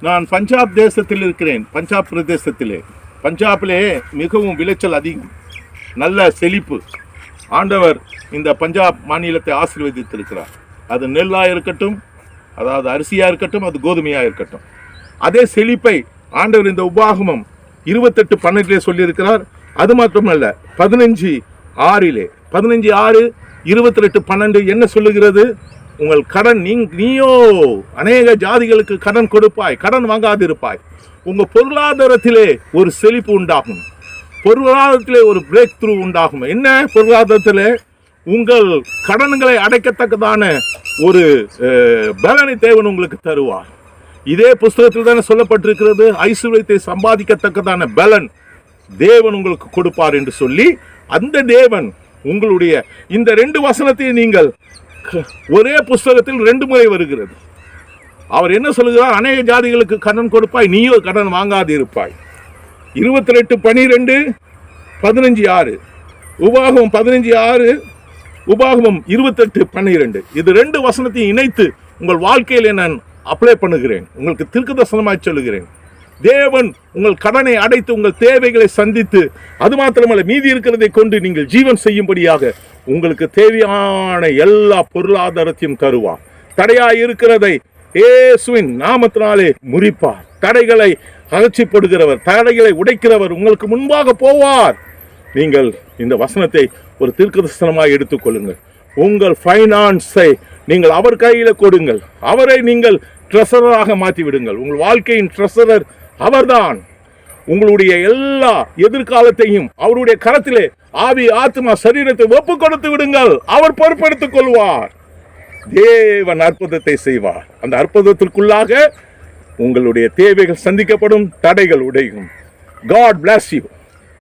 நான் பஞ்சாப் தேசத்தில் இருக்கிறேன். பஞ்சாப் பிரதேசத்திலே. பஞ்சாபிலே மிகவும் விளைச்சல் அதிகம். நல்ல செழிப்பு. ஆண்டவர் இந்த பஞ்சாப் மாநிலத்தை ஆசீர்வதித்திருக்கிறார். அது நெல்லாக இருக்கட்டும் அதாவது அரிசியாக இருக்கட்டும் அது கோதுமையாக இருக்கட்டும். அதே செழிப்பை ஆண்டவர் இந்த உபாகமம் இருபத்தெட்டு பன்னெண்டிலே சொல்லியிருக்கிறார். அது மட்டுமல்ல பதினஞ்சு ஆறிலே. பதினஞ்சு ஆறு இருபத்தி ரெட்டு பன்னெண்டு என்ன சொல்லுகிறது? உங்கள் கடன் நீ நீயோ அநேக ஜாதிகளுக்கு கடன் கொடுப்பாய் கடன் வாங்காதிருப்பாய். உங்கள் பொருளாதாரத்திலே ஒரு செழிப்பு உண்டாகும். பொருளாதாரத்திலே ஒரு பிரேக் த்ரூ உண்டாகும். என்ன பொருளாதாரத்தில்? உங்கள் கடன்களை அடைக்கத்தக்கதான ஒரு பலனை தேவன் உங்களுக்கு தருவார். இதே புஸ்தகத்தில் தானே சொல்லப்பட்டிருக்கிறது ஐஸ்வர்யத்தை சம்பாதிக்கத்தக்கதான பலன் தேவன் உங்களுக்கு கொடுப்பார் என்று சொல்லி அந்த தேவன் உங்களுடைய இந்த ரெண்டு வசனத்தையும் நீங்கள் ஒரே புஸ்தகத்தில் ரெண்டு முறை வருகிறது. அவர் என்ன சொல்லுகிறார்? அநேக ஜாதிகளுக்கு கடன் கொடுப்பாய் நீயோ கடன் வாங்காது இருப்பாய் இருபத்தி ரெட்டு பனிரெண்டு பதினஞ்சு ஆறு. உபாகமம் பதினஞ்சு ஆறு உபாகமம் இருபத்தெட்டு பன்னிரெண்டு. இது ரெண்டு வசனத்தையும் இணைத்து உங்கள் வாழ்க்கையிலே நான் அப்ளை பண்ணுகிறேன். உங்களுக்கு தீர்க்கதர்சனமாய் சொல்லுகிறேன். தேவன் உங்கள் கடனை அடைத்து உங்கள் தேவைகளை சந்தித்து அது மாத்திரமல்ல மீதி இருக்கிறதை கொண்டு நீங்கள் ஜீவன் செய்யும்படியாக உங்களுக்கு தேவையான எல்லா பொருளாதாரத்தையும் தருவார். தடையாய் இருக்கிறதை இயேசுவின் நாமத்தினாலே முறிப்பார். தடைகளை அகற்றிப்படுகிறவர் தடைகளை உடைக்கிறவர் உங்களுக்கு முன்பாக போவார். நீங்கள் இந்த வசனத்தை ஒரு தீர்க்கதரிசனமாக எடுத்துக்கொள்ளுங்கள் உங்கள் ஃபைனான்ஸை நீங்கள் அவர் கையில் கொடுங்கள். அவரை நீங்கள் ட்ரெஸராக மாற்றி விடுங்கள் உங்கள் வாழ்க்கையின் ட்ரெஸரர் அவர்தான் உங்களுடைய எல்லா எதிர்காலத்தையும் அவருடைய கரத்திலே ஆவி ஆத்மா சரீரத்தை ஒப்பு கொடுத்து விடுங்கள். அவர் பொறுப்பெடுத்துக் கொள்வார். தேவன் அற்புதத்தை செய்வார். அந்த அற்புதத்திற்குள்ளாக உங்களுடைய தேவைகள் சந்திக்கப்படும் தடைகள் உடையும். God plus you